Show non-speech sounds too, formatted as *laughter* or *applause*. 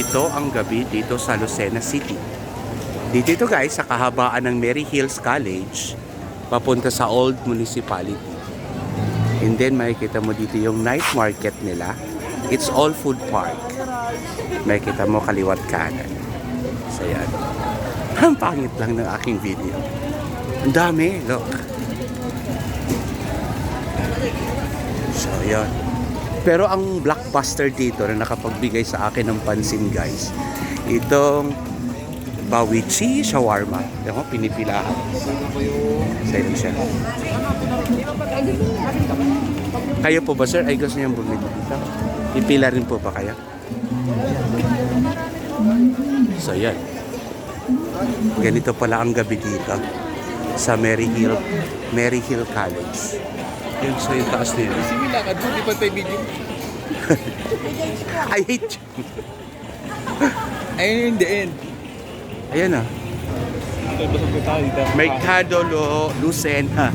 ito ang gabi dito sa Lucena City. Dito ito guys sa kahabaan ng Mary Hills College papunta sa Old Municipality. And then makikita mo dito yung night market nila. It's all food park. Makikita mo kaliwat kanan. So yan. *laughs* Ang pangit lang ng aking video. Ang dami, look. So yan. Pero ang blockbuster dito na nakapagbigay sa akin ng pansin guys, itong Bawichi Shawarma. Yan ko, pinipilahan. Yun siya. Kayo po ba sir? Ay gusto niyang bumili dito? Pipila rin po ba kayo? So yan. Ganito pala ang gabi dito sa Mary Hill, Mary Hill College. Yun sa yung taas nila. Simila ka doon, di ba tayo video? *laughs* I hate you. Ayun in the end. Ayan ah. Mercado Lo, Lucena.